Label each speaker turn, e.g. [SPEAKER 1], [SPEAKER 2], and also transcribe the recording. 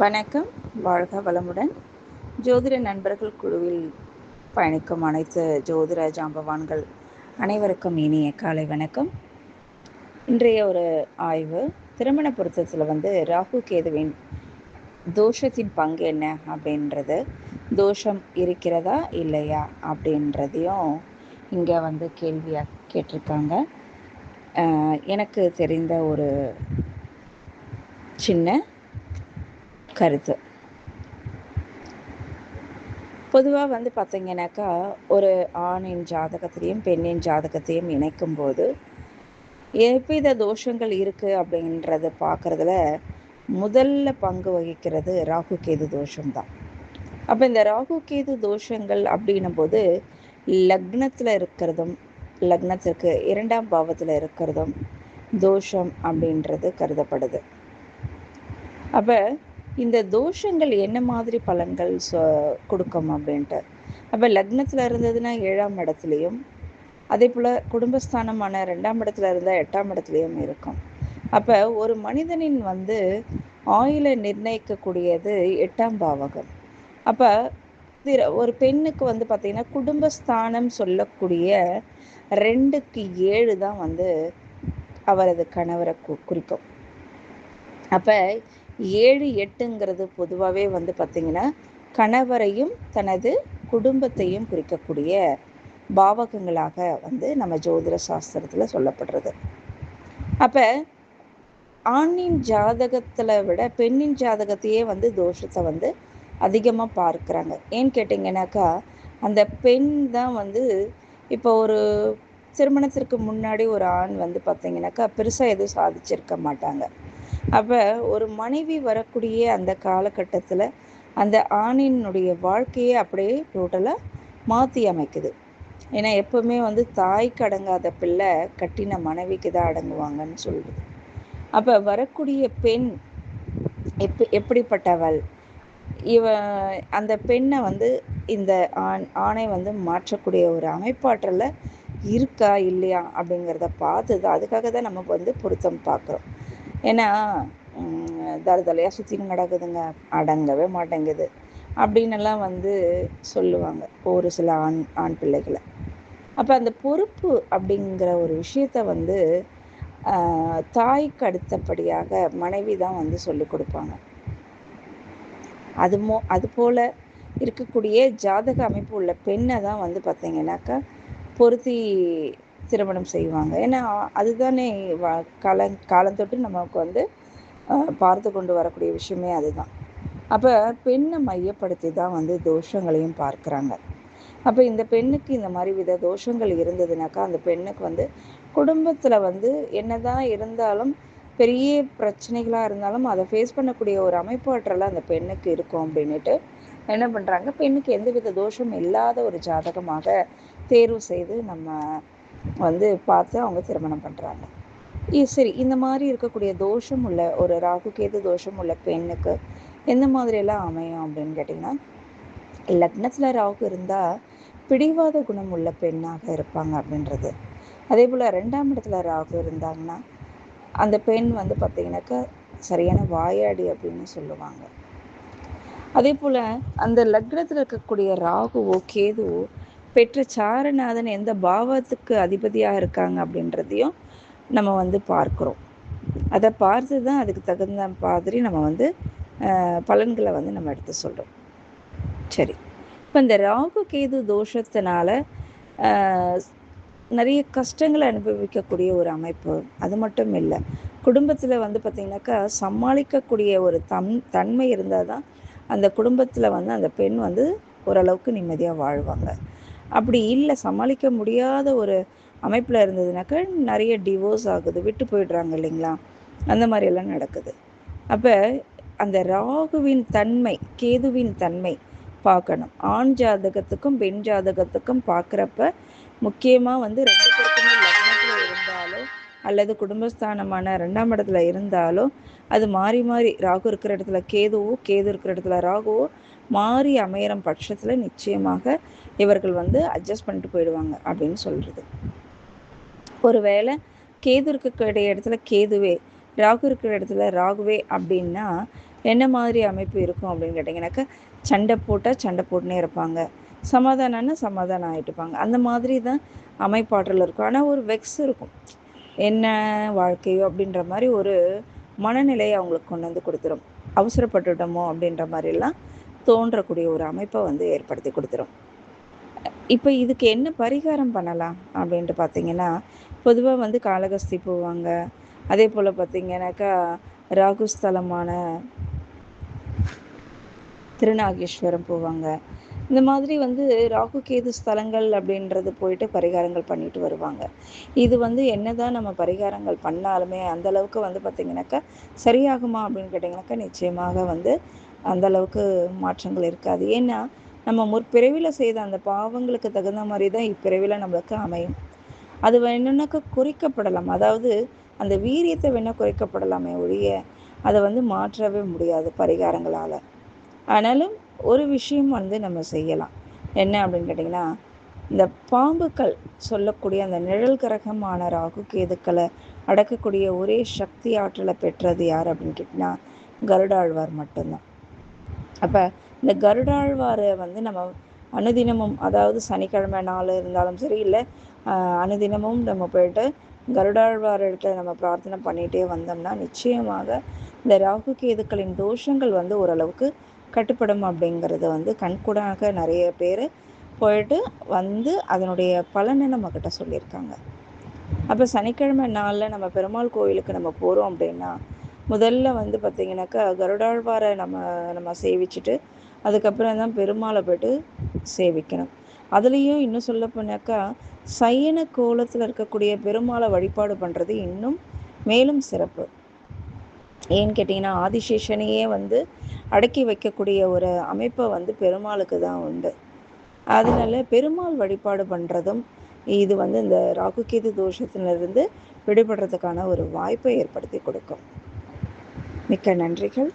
[SPEAKER 1] வணக்கம். வாழ்க வளமுடன். ஜோதிட நண்பர்கள் குழுவில் பயணிக்கும் அனைத்து ஜோதிட ஜாம்பவான்கள் அனைவருக்கும் இனிய காலை வணக்கம். இன்றைய ஒரு ஆய்வு திருமண பொருத்தத்தில் வந்து ராகு கேதுவின் தோஷத்தின் பங்கு என்ன அப்படின்றது தோஷம் இருக்கிறதா இல்லையா அப்படின்றதையும் இங்கே வந்து கேள்வியாக கேட்டிருக்காங்க. எனக்கு தெரிந்த ஒரு சின்ன கருத்து. பொதுவாக வந்து பார்த்தீங்கன்னாக்கா ஒரு ஆணின் ஜாதகத்திலையும் பெண்ணின் ஜாதகத்தையும் இணைக்கும் போது எவ்வித தோஷங்கள் இருக்குது அப்படின்றத பார்க்குறதுல முதல்ல பங்கு வகிக்கிறது ராகு கேது தோஷம்தான். அப்போ இந்த ராகு கேது தோஷங்கள் அப்படின்னும் போது லக்னத்தில் இருக்கிறதும் லக்னத்திற்கு இரண்டாம் பாவத்தில் இருக்கிறதும் தோஷம் அப்படின்றது கருதப்படுது. அப்போ இந்த தோஷங்கள் என்ன மாதிரி பலன்கள் சொ கொடுக்கும் அப்படின்ட்டு. அப்போ லக்னத்தில் இருந்ததுன்னா ஏழாம் இடத்துலையும் அதே போல் குடும்பஸ்தானமான ரெண்டாம் இடத்துல இருந்தால் எட்டாம் இடத்துலையும் இருக்கும். அப்போ ஒரு மனிதனின் வந்து ஆயுளை நிர்ணயிக்கக்கூடியது எட்டாம் பாவகம். அப்போ ஒரு பெண்ணுக்கு வந்து பார்த்திங்கன்னா குடும்பஸ்தானம் சொல்லக்கூடிய ரெண்டுக்கு ஏழு தான் வந்து அவரது கணவரை கு குறிக்கும். அப்போ ஏழு எட்டுங்கிறது பொதுவாகவே வந்து பார்த்திங்கன்னா கணவரையும் தனது குடும்பத்தையும் குறிக்கக்கூடிய பாவகங்களாக வந்து நம்ம ஜோதிட சாஸ்திரத்தில் சொல்லப்படுறது. அப்போ ஆணின் ஜாதகத்தில் விட பெண்ணின் ஜாதகத்தையே வந்து தோஷத்தை வந்து அதிகமாக பார்க்குறாங்க. ஏன்னு கேட்டிங்கன்னாக்கா அந்த பெண் தான் வந்து இப்போ ஒரு திருமணத்திற்கு முன்னாடி ஒரு ஆண் வந்து பார்த்திங்கனாக்கா பெருசாக எதுவும் சாதிச்சிருக்க மாட்டாங்க. அப்போ ஒரு மனைவி வரக்கூடிய அந்த காலகட்டத்தில் அந்த ஆணினுடைய வாழ்க்கையை அப்படியே டோட்டலாக மாற்றி அமைக்குது. ஏன்னா எப்பவுமே வந்து தாய்க்கு அடங்காத பிள்ளை கட்டின மனைவிக்கு தான் அடங்குவாங்கன்னு சொல்லுது. அப்போ வரக்கூடிய பெண் எப் எப்படிப்பட்டவள்? இவ அந்த பெண்ணை வந்து இந்த ஆண் ஆணை வந்து மாற்றக்கூடிய ஒரு அமைப்பாற்றலை இருக்கா இல்லையா அப்படிங்கிறத பார்த்து தான் அதுக்காக தான் நம்ம வந்து பொருத்தம் பார்க்குறோம். ஏன்னா தருதலையாக சுற்றின்னு நடக்குதுங்க அடங்கவே மாட்டேங்குது. அப்படின்னுலாம் வந்து சொல்லுவாங்க ஒரு சில ஆண் ஆண் பிள்ளைகளை. அப்போ அந்த பொறுப்பு அப்படிங்கிற ஒரு விஷயத்த வந்து தாய்க்கு அடுத்தபடியாக மனைவி தான் வந்து சொல்லி கொடுப்பாங்க. அது மோ அது போல் இருக்கக்கூடிய ஜாதக அமைப்பு உள்ள பெண்ணை தான் வந்து பார்த்தீங்கன்னாக்கா பொருத்தி திருமணம் செய்வாங்க. ஏன்னா அதுதானே கால காலந்தொட்டு நமக்கு வந்து பார்த்து கொண்டு வரக்கூடிய விஷயமே அதுதான். அப்போ பெண்ணை மையப்படுத்தி தான் வந்து தோஷங்களையும் பார்க்குறாங்க. அப்போ இந்த பெண்ணுக்கு இந்த மாதிரி வித தோஷங்கள் இருந்ததுனாக்கா அந்த பெண்ணுக்கு வந்து குடும்பத்தில் வந்து என்னதான் இருந்தாலும் பெரிய பிரச்சனைகளாக இருந்தாலும் அதை ஃபேஸ் பண்ணக்கூடிய ஒரு அமைப்பு ஆற்றலாம் அந்த பெண்ணுக்கு இருக்கும் அப்படின்ட்டு என்ன பண்ணுறாங்க பெண்ணுக்கு எந்தவித தோஷம் இல்லாத ஒரு ஜாதகமாக தேர்வு செய்து நம்ம வந்து பார்த்து அவங்க திருமணம் பண்ணுறாங்க சரி இந்த மாதிரி இருக்கக்கூடிய தோஷம் உள்ள ஒரு ராகு கேது தோஷம் உள்ள பெண்ணுக்கு எந்த மாதிரியெல்லாம் அமையும் அப்படின்னு கேட்டிங்கன்னா லக்னத்தில் ராகு இருந்தால் பிடிவாத குணம் உள்ள பெண்ணாக இருப்பாங்க அப்படின்றது. அதே போல் ரெண்டாம் இடத்துல ராகு இருந்தாங்கன்னா அந்த பெண் வந்து பார்த்திங்கனாக்கா சரியான வாயாடி அப்படின்னு சொல்லுவாங்க. அதே போல் அந்த லக்னத்தில் இருக்கக்கூடிய ராகுவோ கேதுவோ பெற்ற சாரநாதன் எந்த பாவத்துக்கு அதிபதியாக இருக்காங்க அப்படின்றதையும் நம்ம வந்து பார்க்குறோம். அதை பார்த்து தான் அதுக்கு தகுந்த மாதிரி நம்ம வந்து பலன்களை வந்து நம்ம எடுத்து சொல்கிறோம் சரி. இப்போ இந்த ராகு கேது தோஷத்தினால நிறைய கஷ்டங்களை அனுபவிக்கக்கூடிய ஒரு அமைப்பு அது மட்டும் இல்லை. குடும்பத்தில் வந்து பார்த்திங்கனாக்கா சமாளிக்கக்கூடிய ஒரு தம் தன்மை இருந்தால் தான் அந்த குடும்பத்தில் வந்து அந்த பெண் வந்து ஓரளவுக்கு நிம்மதியாக வாழ்வாங்க. அப்படி இல்லை சமாளிக்க முடியாத ஒரு அமைப்பில் இருந்ததுனாக்கா நிறைய டிவோர்ஸ் ஆகுது விட்டு போயிடுறாங்க இல்லைங்களா? அந்த மாதிரியெல்லாம் நடக்குது. அப்போ அந்த ராகுவின் தன்மை கேதுவின் தன்மை பார்க்கணும். ஆண் ஜாதகத்துக்கும் பெண் ஜாதகத்துக்கும் பார்க்குறப்ப முக்கியமாக வந்து ரெண்டு பேருக்குமே அல்லது குடும்பஸ்தானமான ரெண்டாம் இடத்துல இருந்தாலோ அது மாறி மாறி ராகு இருக்கிற இடத்துல கேதுவோ கேது இருக்கிற இடத்துல ராகுவோ மாறி அமையிற பட்சத்தில் நிச்சயமாக இவர்கள் வந்து அட்ஜஸ்ட் பண்ணிட்டு போயிடுவாங்க அப்படின்னு சொல்கிறது ஒருவேளை கேது இருக்கக்கூடிய இடத்துல கேதுவே ராகு இருக்கிற இடத்துல ராகுவே அப்படின்னா என்ன மாதிரி அமைப்பு இருக்கும் அப்படின்னு கேட்டிங்கனாக்கா சண்டை போட்டால் சண்டை போட்டுனே இருப்பாங்க. சமாதானம்னா சமாதானம் ஆகிட்டுப்பாங்க அந்த மாதிரி தான் அமைப்பாற்றல் இருக்கும். ஆனால் ஒரு வெக்ஸ் இருக்கும். என்ன வாழ்க்கையோ அப்படின்ற மாதிரி ஒரு மனநிலையை அவங்களுக்கு கொண்டு வந்து கொடுத்துரும். அவசரப்பட்டுட்டோமோ அப்படின்ற மாதிரிலாம் தோன்றக்கூடிய ஒரு அமைப்பை வந்து ஏற்படுத்தி கொடுத்துரும். இப்போ இதுக்கு என்ன பரிகாரம் பண்ணலாம் அப்படின்ட்டு பார்த்தீங்கன்னா பொதுவாக வந்து காளகஸ்தி போவாங்க. அதே போல் பார்த்தீங்கன்னாக்கா ராகுஸ்தலமான திருநாகேஸ்வரம் போவாங்க. இந்த மாதிரி வந்து ராகு கேது ஸ்தலங்கள் அப்படின்றது போயிட்டு பரிகாரங்கள் பண்ணிட்டு வருவாங்க. இது வந்து என்னதான் நம்ம பரிகாரங்கள் பண்ணாலுமே அந்த அளவுக்கு வந்து பார்த்திங்கனாக்கா சரியாகுமா அப்படின்னு கேட்டிங்கனாக்கா நிச்சயமாக வந்து அந்த அளவுக்கு மாற்றங்கள் இருக்காது. ஏன்னா நம்ம முற்பிறவியில் செய்த அந்த பாவங்களுக்கு தகுந்த மாதிரி தான் இப்பிறவியில் நம்மளுக்கு அமையும். அது வேணும்னாக்கா குறைக்கப்படலாம். அதாவது அந்த வீரியத்தை வேணால் குறைக்கப்படலாமே ஒழிய அதை வந்து மாற்றவே முடியாது பரிகாரங்களால். ஆனாலும் ஒரு விஷயம் வந்து நம்ம செய்யலாம். என்ன அப்படின்னு கேட்டிங்கன்னா இந்த பாம்புக்கள் சொல்லக்கூடிய அந்த நிழல் கிரகமான ராகு கேதுக்களை அடக்கக்கூடிய ஒரே சக்தி ஆற்றலை பெற்றது யார் அப்படின்னு கேட்டிங்கன்னா கருடாழ்வார் மட்டும்தான். அப்போ இந்த கருடாழ்வாரை வந்து நம்ம அனுதினமும் அதாவது சனிக்கிழமை நாள் இருந்தாலும் சரி இல்லை அனுதினமும் நம்ம போயிட்டு கருடாழ்வார் இடத்துல நம்ம பிரார்த்தனை பண்ணிகிட்டே வந்தோம்னா நிச்சயமாக இந்த ராகு கேதுக்களின் தோஷங்கள் வந்து ஓரளவுக்கு கட்டுப்படும் அப்படிங்கிறத வந்து கண்கூடாக நிறைய பேர் போயிட்டு வந்து அதனுடைய பலனை நம்மக்கிட்ட சொல்லியிருக்காங்க. அப்போ சனிக்கிழமை நாளில் நம்ம பெருமாள் கோயிலுக்கு நம்ம போகிறோம் அப்படின்னா முதல்ல வந்து பார்த்திங்கனாக்கா கருடாழ்வாரை நம்ம நம்ம சேவிச்சுட்டு அதுக்கப்புறம் தான் பெருமாளை போய்ட்டு சேவிக்கணும். அதுலேயும் இன்னும் சொல்ல போனாக்கா சயன கோலத்தில் இருக்கக்கூடிய பெருமாளை வழிபாடு பண்ணுறது இன்னும் மேலும் சிறப்பு. ஏன்னு கேட்டிங்கன்னா ஆதிசேஷனையே வந்து அடக்கி வைக்கக்கூடிய ஒரு அமைப்பை வந்து பெருமாளுக்கு தான் உண்டு. அதனால பெருமாள் வழிபாடு பண்ணுறதும் இது வந்து இந்த ராகுகேது தோஷத்திலிருந்து விடுபடுறதுக்கான ஒரு வாய்ப்பை ஏற்படுத்தி கொடுக்கும். மிக்க நன்றிகள்.